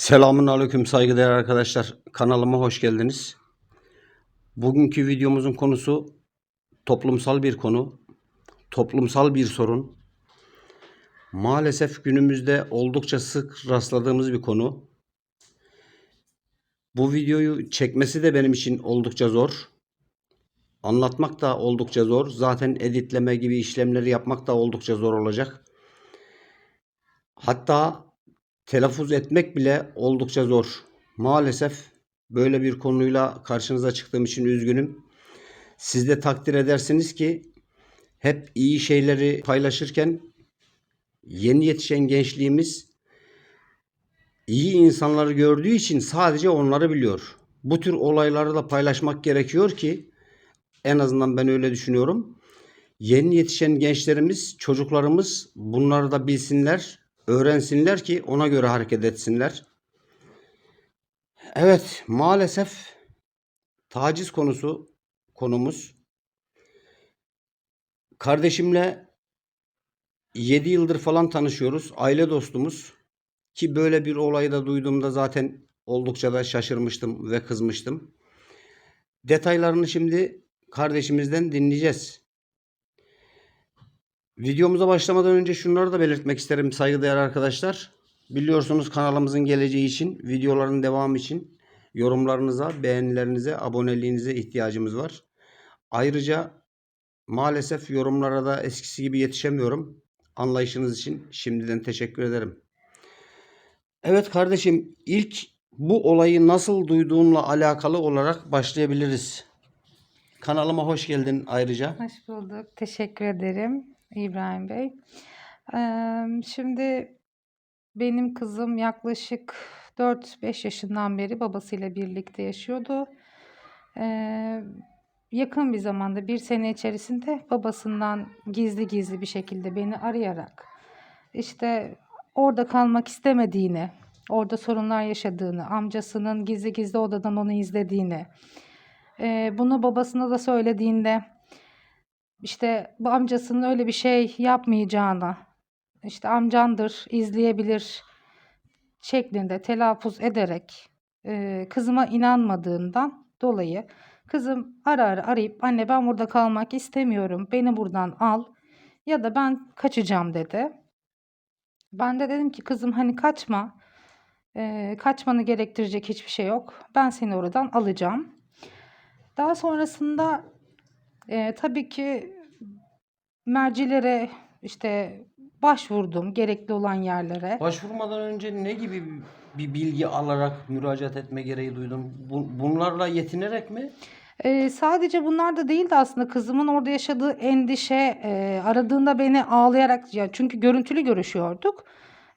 Selamun aleyküm saygıdeğer arkadaşlar. Kanalıma hoş geldiniz. Bugünkü videomuzun konusu toplumsal bir konu. Toplumsal bir sorun. Maalesef günümüzde oldukça sık rastladığımız bir konu. Bu videoyu çekmesi de benim için oldukça zor. Anlatmak da oldukça zor. Zaten editleme gibi işlemleri yapmak da oldukça zor olacak. Hatta telaffuz etmek bile oldukça zor. Maalesef böyle bir konuyla karşınıza çıktığım için üzgünüm. Siz de takdir edersiniz ki hep iyi şeyleri paylaşırken yeni yetişen gençliğimiz iyi insanları gördüğü için sadece onları biliyor. Bu tür olayları da paylaşmak gerekiyor ki en azından ben öyle düşünüyorum. Yeni yetişen gençlerimiz, çocuklarımız bunları da bilsinler, öğrensinler ki ona göre hareket etsinler. Evet, maalesef taciz konusu konumuz. Kardeşimle 7 yıldır falan tanışıyoruz. Aile dostumuz. Ki böyle bir olayı da duyduğumda zaten oldukça da şaşırmıştım ve kızmıştım. Detaylarını şimdi kardeşimizden dinleyeceğiz. Videomuza başlamadan önce şunları da belirtmek isterim saygıdeğer arkadaşlar. Biliyorsunuz kanalımızın geleceği için, videoların devamı için yorumlarınıza, beğenilerinize, aboneliğinize ihtiyacımız var. Ayrıca maalesef yorumlara da eskisi gibi yetişemiyorum. Anlayışınız için şimdiden teşekkür ederim. Evet kardeşim ilk bu olayı nasıl duyduğunla alakalı olarak başlayabiliriz. Kanalıma hoş geldin ayrıca. Hoş bulduk. Teşekkür ederim İbrahim Bey. Eee, şimdi benim kızım yaklaşık 4-5 yaşından beri babasıyla birlikte yaşıyordu. Eee, yakın bir zamanda bir sene içerisinde babasından gizli gizli bir şekilde beni arayarak işte orada kalmak istemediğini, orada sorunlar yaşadığını, amcasının gizli gizli odadan onu izlediğini, eee, bunu babasına da söylediğinde işte bu amcasının öyle bir şey yapmayacağını, işte amcandır, izleyebilir şeklinde telaffuz ederek eee, kızıma inanmadığından dolayı kızım ara ara arayıp anne ben burada kalmak istemiyorum, beni buradan al ya da ben kaçacağım dedi. Ben de dedim ki kızım hani kaçma, eee, kaçmanı gerektirecek hiçbir şey yok. Ben seni oradan alacağım. Daha sonrasında eee, tabii ki mercilere işte başvurdum gerekli olan yerlere. Başvurmadan önce ne gibi bir bilgi alarak müracaat etme gereği duydun? Bu- bunlarla yetinerek mi? Eee, sadece bunlar da değildi aslında kızımın orada yaşadığı endişe eee, aradığında beni ağlayarak ya çünkü görüntülü görüşüyorduk.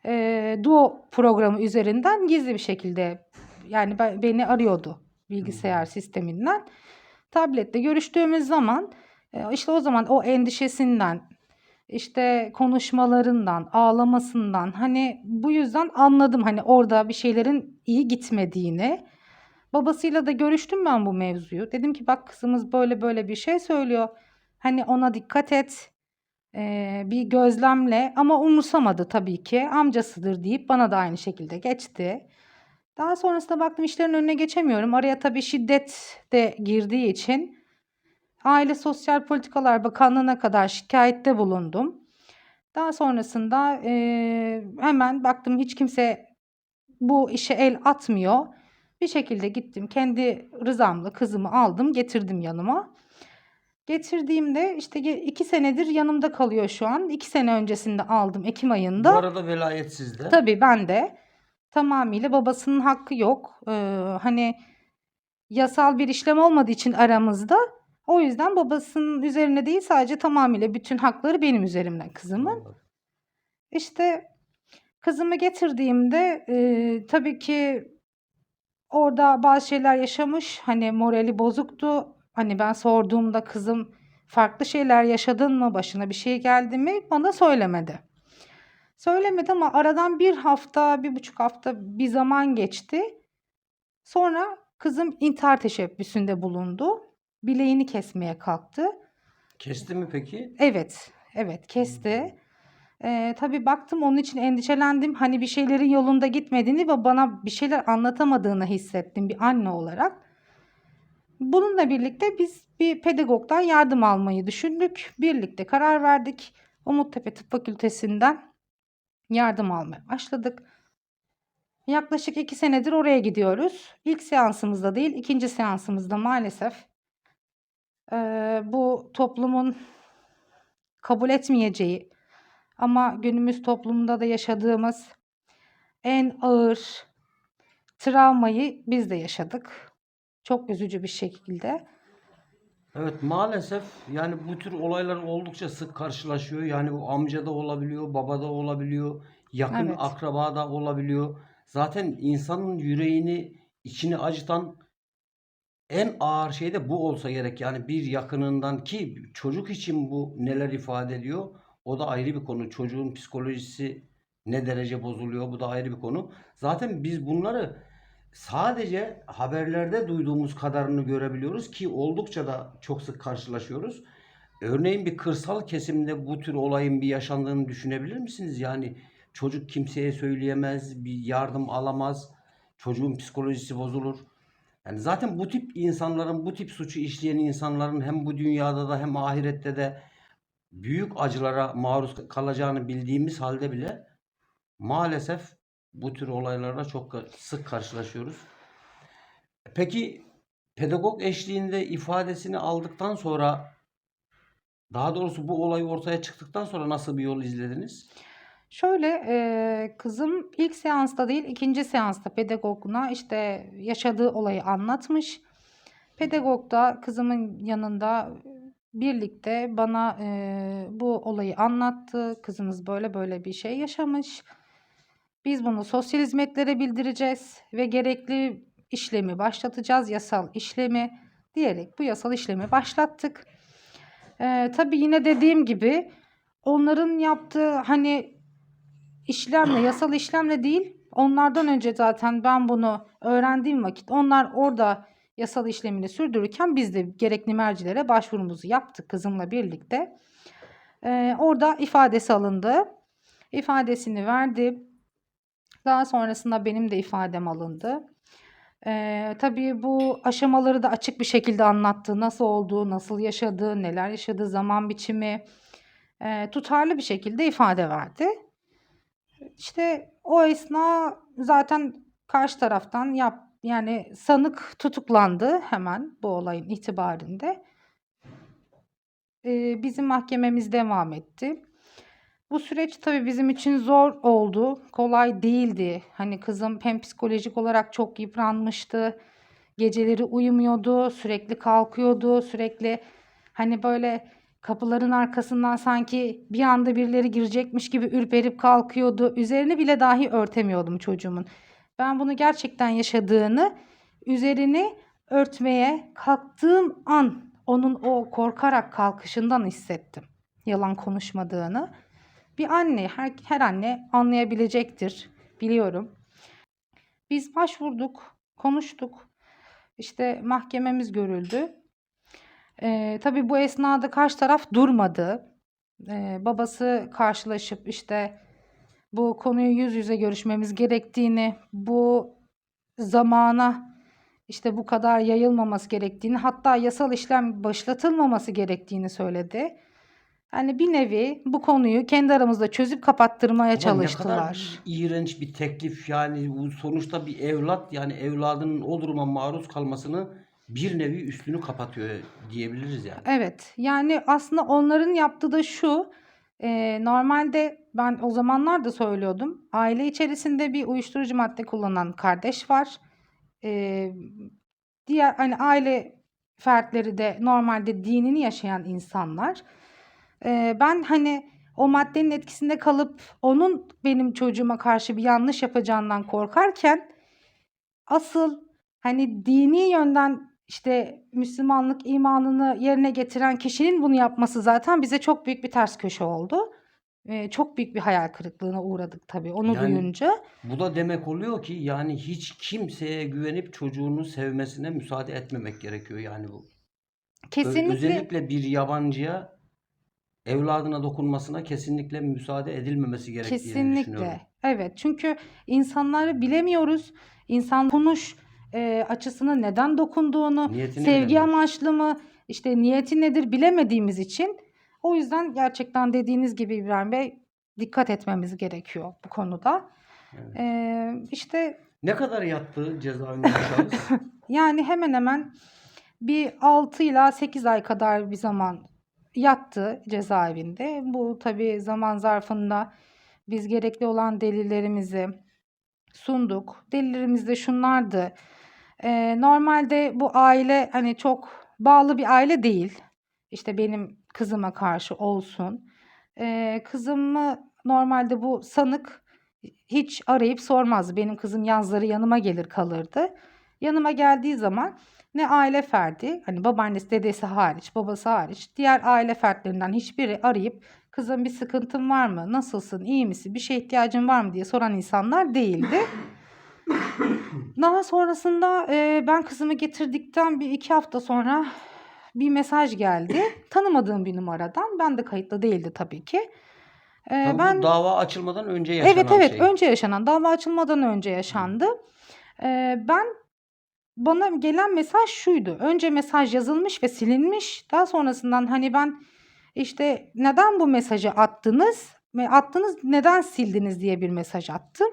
Eee, Duo programı üzerinden gizli bir şekilde yani ben- beni arıyordu bilgisayar sisteminden. Tablette görüştüğümüz zaman e, işte o zaman o endişesinden işte konuşmalarından, ağlamasından hani bu yüzden anladım hani orada bir şeylerin iyi gitmediğini. Babasıyla da görüştüm ben bu mevzuyu. Dedim ki bak kızımız böyle böyle bir şey söylüyor. Hani ona dikkat et. Ee, bir gözlemle ama umursamadı tabii ki. Amcasıdır deyip bana da aynı şekilde geçti. Daha sonrasında baktım işlerin önüne geçemiyorum. Araya tabii şiddet de girdiği için Aile Sosyal Politikalar Bakanlığı'na kadar şikayette bulundum. Daha sonrasında eee, hemen baktım hiç kimse bu işe el atmıyor. Bir şekilde gittim kendi rızamla kızımı aldım getirdim yanıma. Getirdiğimde işte iki senedir yanımda kalıyor şu an. İki sene öncesinde aldım Ekim Bu ayında. arada velayet sizde. Tabii ben de tamamıyla babasının hakkı yok. Ee, hani yasal bir işlem olmadığı için aramızda. O yüzden babasının üzerine değil sadece tamamıyla bütün hakları benim üzerimden kızımın. İşte kızımı getirdiğimde e, tabii ki orada bazı şeyler yaşamış. Hani morali bozuktu. Hani ben sorduğumda kızım farklı şeyler yaşadın mı? Başına bir şey geldi mi? Bana söylemedi. Söylemedi ama aradan bir hafta, bir buçuk hafta bir zaman geçti. Sonra kızım intihar teşebbüsünde bulundu. Bileğini kesmeye kalktı. Kesti mi peki? Evet, evet kesti. Eee, tabii baktım onun için endişelendim. Hani bir şeylerin yolunda gitmediğini ve bana bir şeyler anlatamadığını hissettim bir anne olarak. Bununla birlikte biz bir pedagogdan yardım almayı düşündük. Birlikte karar verdik. Umuttepe Tıp Fakültesinden yardım almaya başladık. Yaklaşık iki senedir oraya gidiyoruz. İlk seansımızda değil, ikinci seansımızda maalesef eee, bu toplumun kabul etmeyeceği ama günümüz toplumunda da yaşadığımız en ağır travmayı biz de yaşadık. Çok üzücü bir şekilde. Evet maalesef yani bu tür olaylar oldukça sık karşılaşıyor. Yani bu amca da olabiliyor, baba da olabiliyor, yakın Evet. akraba da olabiliyor. Zaten insanın yüreğini, içini acıtan en ağır şey de bu olsa gerek. Yani bir yakınından ki çocuk için bu neler ifade ediyor? O da ayrı bir konu. Çocuğun psikolojisi ne derece bozuluyor? Bu da ayrı bir konu. Zaten biz bunları sadece haberlerde duyduğumuz kadarını görebiliyoruz ki oldukça da çok sık karşılaşıyoruz. Örneğin bir kırsal kesimde bu tür olayın bir yaşandığını düşünebilir misiniz? Yani çocuk kimseye söyleyemez, bir yardım alamaz, çocuğun psikolojisi bozulur. Yani zaten bu tip insanların, bu tip suçu işleyen insanların hem bu dünyada da hem ahirette de büyük acılara maruz kalacağını bildiğimiz halde bile maalesef bu tür olaylarla çok sık karşılaşıyoruz. Peki pedagog eşliğinde ifadesini aldıktan sonra daha doğrusu bu olay ortaya çıktıktan sonra nasıl bir yol izlediniz? Şöyle eee, kızım ilk seansta değil ikinci seansta pedagoguna işte yaşadığı olayı anlatmış. Pedagog da kızımın yanında birlikte bana eee, bu olayı anlattı. Kızımız böyle böyle bir şey yaşamış. Biz bunu sosyal hizmetlere bildireceğiz ve gerekli işlemi başlatacağız, yasal işlemi diyerek bu yasal işlemi başlattık. Eee tabii yine dediğim gibi onların yaptığı hani işlemle, yasal işlemle değil, onlardan önce zaten ben bunu öğrendiğim vakit onlar orada yasal işlemini sürdürürken biz de gerekli mercilere başvurumuzu yaptık kızımla birlikte. Eee, orada ifadesi alındı. İfadesini verdi. Daha sonrasında benim de ifadem alındı. Eee, tabii bu aşamaları da açık bir şekilde anlattı. Nasıl olduğu, nasıl yaşadığı, neler yaşadığı, zaman biçimi. Eee, tutarlı bir şekilde ifade verdi. İşte o esna zaten karşı taraftan yap yani sanık tutuklandı hemen bu olayın itibarinde. Eee, bizim mahkememiz devam etti. Bu süreç tabii bizim için zor oldu. Kolay değildi. Hani kızım hem psikolojik olarak çok yıpranmıştı. Geceleri uyumuyordu, sürekli kalkıyordu, sürekli hani böyle kapıların arkasından sanki bir anda birileri girecekmiş gibi ürperip kalkıyordu. Üzerini bile dahi örtemiyordum çocuğumun. Ben bunu gerçekten yaşadığını, üzerini örtmeye kalktığım an onun o korkarak kalkışından hissettim. Yalan konuşmadığını. Bir anne, her, her anne anlayabilecektir. Biliyorum. Biz başvurduk, konuştuk. İşte mahkememiz görüldü. Ee, tabii bu esnada karşı taraf durmadı. Ee, babası karşılaşıp işte bu konuyu yüz yüze görüşmemiz gerektiğini, bu zamana işte bu kadar yayılmaması gerektiğini, hatta yasal işlem başlatılmaması gerektiğini söyledi. Yani bir nevi bu konuyu kendi aramızda çözüp kapattırmaya Ama ne kadar çalıştılar. iğrenç bir teklif yani sonuçta bir evlat yani evladının o duruma maruz kalmasını bir nevi üstünü kapatıyor diyebiliriz yani. Evet, yani aslında onların yaptığı da şu. e, normalde ben o zamanlar da söylüyordum. Aile içerisinde bir uyuşturucu madde kullanan kardeş var. E, diğer hani aile fertleri de normalde dinini yaşayan insanlar. E, ben hani o maddenin etkisinde kalıp onun benim çocuğuma karşı bir yanlış yapacağından korkarken asıl hani dini yönden işte Müslümanlık imanını yerine getiren kişinin bunu yapması zaten bize çok büyük bir ters köşe oldu. Eee, çok büyük bir hayal kırıklığına uğradık tabii onu Yani duyunca. bu da demek oluyor ki yani hiç kimseye güvenip çocuğunu sevmesine müsaade etmemek gerekiyor yani bu. Kesinlikle Özellikle bir yabancıya evladına dokunmasına kesinlikle müsaade edilmemesi gerektiğini düşünüyorum. Kesinlikle. Evet. Çünkü insanları bilemiyoruz. İnsan konuş e, açısını neden dokunduğunu, Niyetini sevgi amaçlı mı, işte niyeti nedir bilemediğimiz için o yüzden gerçekten dediğiniz gibi İbrahim Bey dikkat etmemiz gerekiyor bu konuda. Evet. E, işte Ne kadar yattı cezaevinde şahıs? yani hemen hemen bir 6 ila 8 ay kadar bir zaman yattı cezaevinde. Bu tabii zaman zarfında biz gerekli olan delillerimizi sunduk. Delillerimiz de şunlardı. Ee, normalde bu aile hani çok bağlı bir aile değil. İşte benim kızıma karşı olsun. Ee, kızımı normalde bu sanık hiç arayıp sormazdı. Benim kızım yazları yanıma gelir kalırdı. Yanıma geldiği zaman ne aile ferdi, hani babaannesi, dedesi hariç, babası hariç, diğer aile fertlerinden hiçbiri arayıp kızım bir sıkıntın var mı, nasılsın, iyi misin, bir şeye ihtiyacın var mı diye soran insanlar değildi. Daha sonrasında e, ben kızımı getirdikten bir iki hafta sonra bir mesaj geldi. Tanımadığım bir numaradan. Ben de kayıtlı değildi tabii ki. E, Tabii ben Bu dava açılmadan önce yaşanan Evet evet şey. önce yaşanan dava açılmadan önce yaşandı. Ee, ben bana gelen mesaj şuydu. Önce mesaj yazılmış ve silinmiş. Daha sonrasından hani ben işte neden bu mesajı attınız ve attınız neden sildiniz diye bir mesaj attım.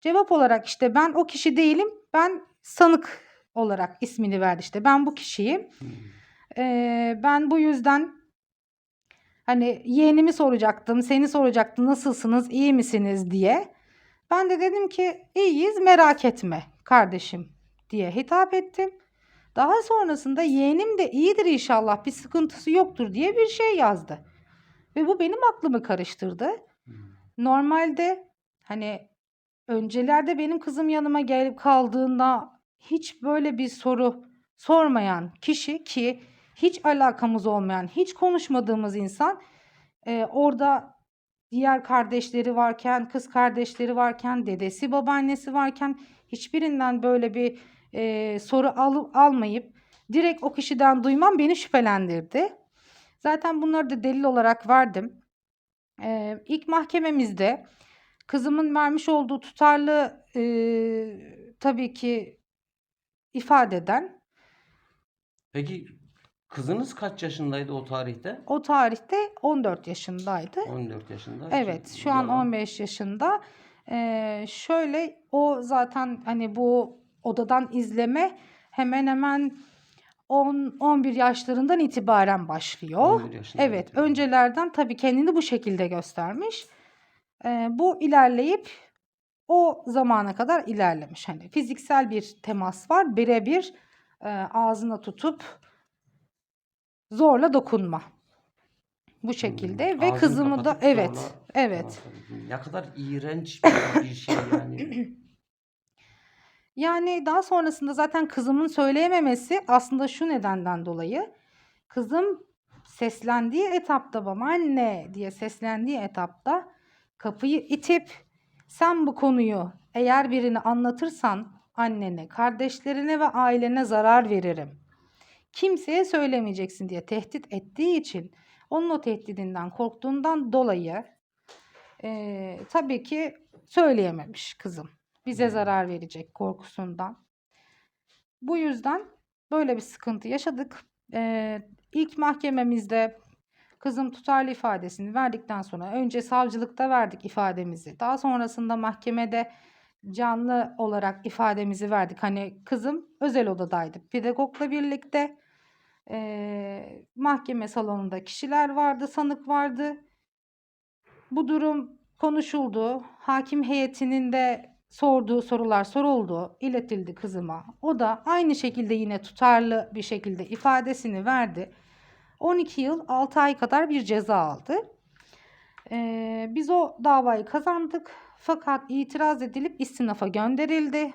Cevap olarak işte ben o kişi değilim. Ben sanık olarak ismini verdi işte. Ben bu kişiyim. Ee, ben bu yüzden hani yeğenimi soracaktım, seni soracaktım nasılsınız, iyi misiniz diye. Ben de dedim ki iyiyiz merak etme kardeşim diye hitap ettim. Daha sonrasında yeğenim de iyidir inşallah bir sıkıntısı yoktur diye bir şey yazdı. Ve bu benim aklımı karıştırdı. Hmm. Normalde hani öncelerde benim kızım yanıma gelip kaldığında hiç böyle bir soru sormayan kişi ki hiç alakamız olmayan, hiç konuşmadığımız insan e, orada diğer kardeşleri varken, kız kardeşleri varken, dedesi, babaannesi varken hiçbirinden böyle bir e, soru al, almayıp direkt o kişiden duymam beni şüphelendirdi. Zaten bunları da delil olarak verdim. E, ilk mahkememizde kızımın vermiş olduğu tutarlı e, tabii ki ifadeden Peki kızınız kaç yaşındaydı o tarihte? o tarihte 14 yaşındaydı. 14 yaşında. Evet, şu an yalan. 15 yaşında. Ee, şöyle o zaten hani bu odadan izleme hemen hemen 10 11 yaşlarından itibaren başlıyor. 11 yaşında Evet, itibaren. öncelerden tabii kendini bu şekilde göstermiş. Ee, bu ilerleyip o zamana kadar ilerlemiş. Hani fiziksel bir temas var, birebir e, ağzına tutup zorla dokunma. Bu şekilde Hmm, ve kızımı da evet, zorla evet. Ne kadar iğrenç bir şey yani. Yani daha sonrasında zaten kızımın söyleyememesi aslında şu nedenden dolayı. Kızım seslendiği etapta baba anne diye seslendiği etapta kapıyı itip sen bu konuyu eğer birini anlatırsan annene, kardeşlerine ve ailene zarar veririm. Kimseye söylemeyeceksin diye tehdit ettiği için onun o tehdidinden korktuğundan dolayı eee, tabii ki söyleyememiş kızım. Bize zarar verecek korkusundan. Bu yüzden böyle bir sıkıntı yaşadık. Eee ilk mahkememizde kızım tutarlı ifadesini verdikten sonra önce savcılıkta verdik ifademizi. Daha sonrasında mahkemede canlı olarak ifademizi verdik. Hani kızım özel odadaydı. Pedagogla birlikte eee, mahkeme salonunda kişiler vardı, sanık vardı. Bu durum konuşuldu. Hakim heyetinin de sorduğu sorular soruldu, iletildi kızıma. O da aynı şekilde yine tutarlı bir şekilde ifadesini verdi. 12 yıl 6 ay kadar bir ceza aldı. Ee, biz o davayı kazandık. Fakat itiraz edilip istinafa gönderildi.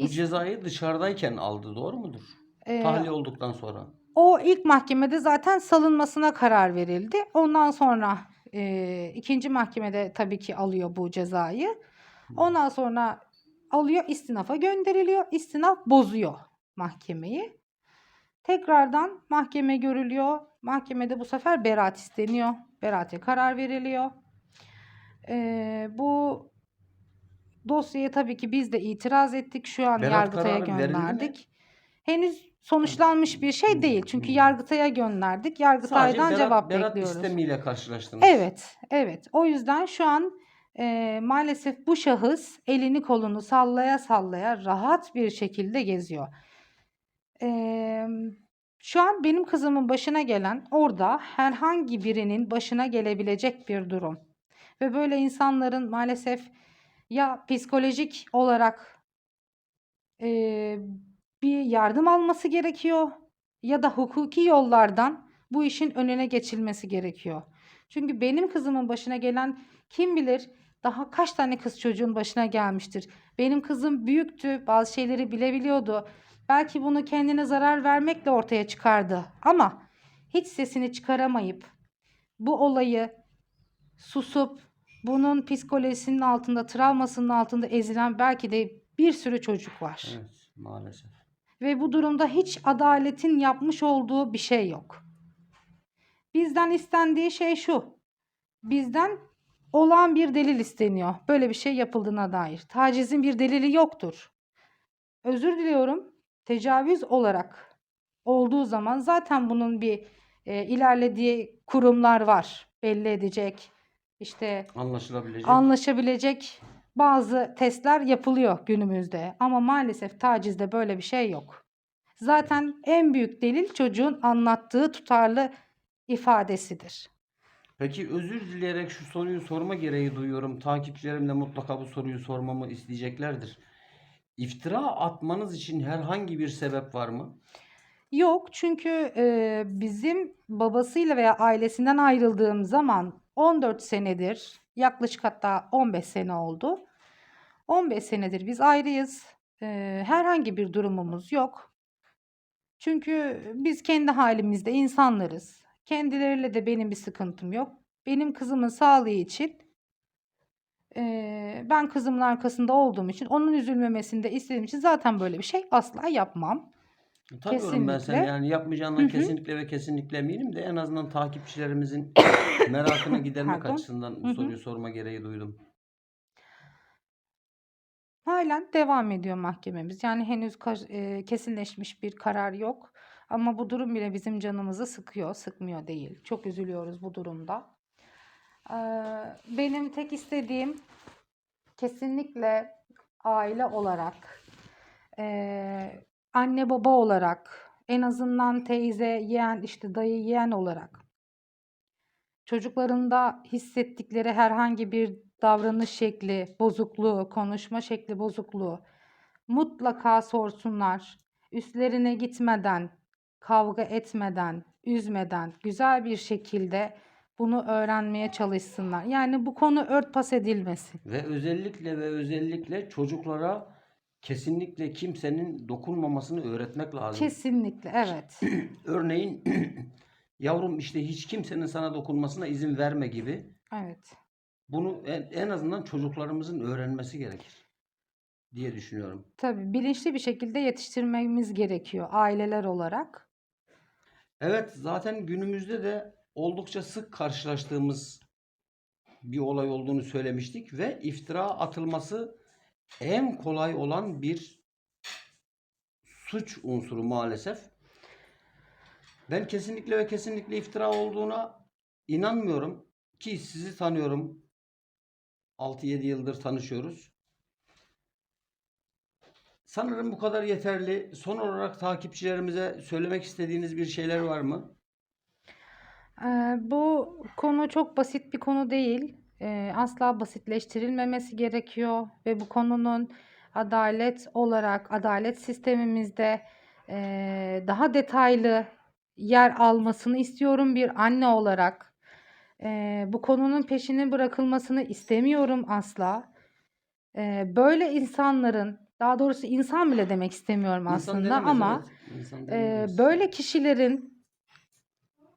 Bu cezayı dışarıdayken aldı doğru mudur? Ee, Tahliye olduktan sonra. O ilk mahkemede zaten salınmasına karar verildi. Ondan sonra e, ikinci mahkemede tabii ki alıyor bu cezayı. Ondan sonra alıyor istinafa gönderiliyor. İstinaf bozuyor mahkemeyi. Tekrardan mahkeme görülüyor. Mahkemede bu sefer beraat isteniyor. Beraate karar veriliyor. Ee, bu dosyaya tabii ki biz de itiraz ettik. Şu an Beraat Yargıtay'a gönderdik. Henüz sonuçlanmış bir şey değil. Çünkü Yargıtay'a gönderdik. Yargıtay'dan Sadece cevap berat, berat bekliyoruz. istemiyle karşılaştınız. Evet, evet. O yüzden şu an e, maalesef bu şahıs elini kolunu sallaya sallaya rahat bir şekilde geziyor. E, şu an benim kızımın başına gelen orada herhangi birinin başına gelebilecek bir durum. Ve böyle insanların maalesef ya psikolojik olarak e, bir yardım alması gerekiyor ya da hukuki yollardan bu işin önüne geçilmesi gerekiyor. Çünkü benim kızımın başına gelen kim bilir daha kaç tane kız çocuğun başına gelmiştir. Benim kızım büyüktü, bazı şeyleri bilebiliyordu. Belki bunu kendine zarar vermekle ortaya çıkardı. Ama hiç sesini çıkaramayıp bu olayı susup bunun psikolojisinin altında, travmasının altında ezilen belki de bir sürü çocuk var. Evet, maalesef. Ve bu durumda hiç adaletin yapmış olduğu bir şey yok. Bizden istendiği şey şu. Bizden olağan bir delil isteniyor. Böyle bir şey yapıldığına dair. Tacizin bir delili yoktur. Özür diliyorum. Tecavüz olarak olduğu zaman zaten bunun bir e, ilerlediği kurumlar var. Belli edecek. İşte Anlaşılabilecek. anlaşabilecek bazı testler yapılıyor günümüzde. Ama maalesef tacizde böyle bir şey yok. Zaten en büyük delil çocuğun anlattığı tutarlı ifadesidir. Peki özür dileyerek şu soruyu sorma gereği duyuyorum. Takipçilerim de mutlaka bu soruyu sormamı isteyeceklerdir. İftira atmanız için herhangi bir sebep var mı? Yok çünkü e, bizim babasıyla veya ailesinden ayrıldığım zaman 14 senedir yaklaşık hatta 15 sene oldu. 15 senedir biz ayrıyız. E, herhangi bir durumumuz yok. Çünkü biz kendi halimizde insanlarız. Kendileriyle de benim bir sıkıntım yok. Benim kızımın sağlığı için e, ben kızımın arkasında olduğum için onun üzülmemesini de istediğim için zaten böyle bir şey asla yapmam. Tanıyorum ben seni Kesinlikle. yani yapmayacağından Hı hı. kesinlikle ve kesinlikle eminim de en azından takipçilerimizin merakını gidermek Pardon. açısından bu Hı hı. soruyu sorma gereği duydum. Halen devam ediyor mahkememiz. Yani henüz e, kesinleşmiş bir karar yok. Ama bu durum bile bizim canımızı sıkıyor, sıkmıyor değil. Çok üzülüyoruz bu durumda. Ee, benim tek istediğim kesinlikle aile olarak, e, anne baba olarak, en azından teyze, yeğen, işte dayı, yeğen olarak çocuklarında hissettikleri herhangi bir davranış şekli bozukluğu, konuşma şekli bozukluğu mutlaka sorsunlar. Üstlerine gitmeden, kavga etmeden, üzmeden güzel bir şekilde bunu öğrenmeye çalışsınlar. Yani bu konu örtbas edilmesin. Ve özellikle ve özellikle çocuklara kesinlikle kimsenin dokunmamasını öğretmek lazım. Kesinlikle evet. Örneğin yavrum işte hiç kimsenin sana dokunmasına izin verme gibi. Evet. Bunu en, en azından çocuklarımızın öğrenmesi gerekir diye düşünüyorum. Tabii bilinçli bir şekilde yetiştirmemiz gerekiyor aileler olarak. Evet zaten günümüzde de oldukça sık karşılaştığımız bir olay olduğunu söylemiştik ve iftira atılması en kolay olan bir suç unsuru maalesef. Ben kesinlikle ve kesinlikle iftira olduğuna inanmıyorum ki sizi tanıyorum. 6-7 yıldır tanışıyoruz. Sanırım bu kadar yeterli. Son olarak takipçilerimize söylemek istediğiniz bir şeyler var mı? Ee, bu konu çok basit bir konu değil. Ee, asla basitleştirilmemesi gerekiyor ve bu konunun adalet olarak adalet sistemimizde e, daha detaylı yer almasını istiyorum bir anne olarak. Ee, bu konunun peşinin bırakılmasını istemiyorum asla. Böyle insanların, daha doğrusu insan bile demek istemiyorum aslında ama denemez. böyle kişilerin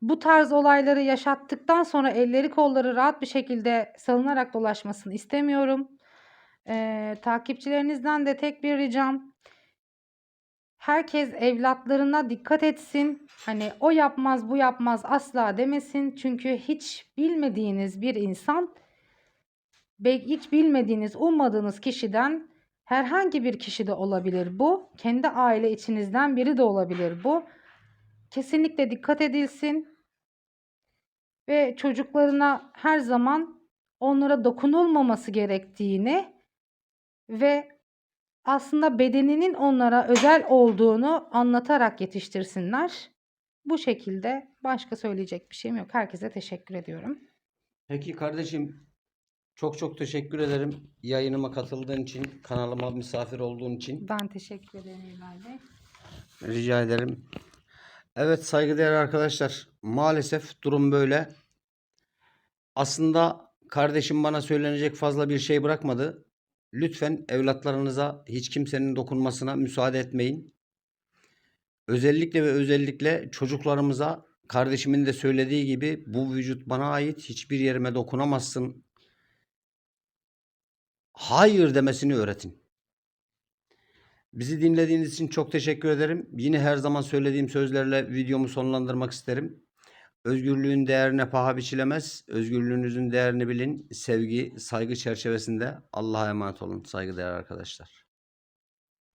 bu tarz olayları yaşattıktan sonra elleri kolları rahat bir şekilde salınarak dolaşmasını istemiyorum. Ee, takipçilerinizden de tek bir ricam Herkes evlatlarına dikkat etsin. Hani o yapmaz, bu yapmaz asla demesin. Çünkü hiç bilmediğiniz bir insan hiç bilmediğiniz, ummadığınız kişiden herhangi bir kişi de olabilir bu. Kendi aile içinizden biri de olabilir bu. Kesinlikle dikkat edilsin. Ve çocuklarına her zaman onlara dokunulmaması gerektiğini ve aslında bedeninin onlara özel olduğunu anlatarak yetiştirsinler. Bu şekilde başka söyleyecek bir şeyim yok. Herkese teşekkür ediyorum. Peki kardeşim çok çok teşekkür ederim yayınıma katıldığın için, kanalıma misafir olduğun için. Ben teşekkür ederim İlay Bey. Rica ederim. Evet saygıdeğer arkadaşlar. Maalesef durum böyle. Aslında kardeşim bana söylenecek fazla bir şey bırakmadı. Lütfen evlatlarınıza hiç kimsenin dokunmasına müsaade etmeyin. Özellikle ve özellikle çocuklarımıza kardeşimin de söylediği gibi bu vücut bana ait hiçbir yerime dokunamazsın. Hayır demesini öğretin. Bizi dinlediğiniz için çok teşekkür ederim. Yine her zaman söylediğim sözlerle videomu sonlandırmak isterim. Özgürlüğün değerine paha biçilemez. Özgürlüğünüzün değerini bilin. Sevgi, saygı çerçevesinde Allah'a emanet olun saygıdeğer arkadaşlar.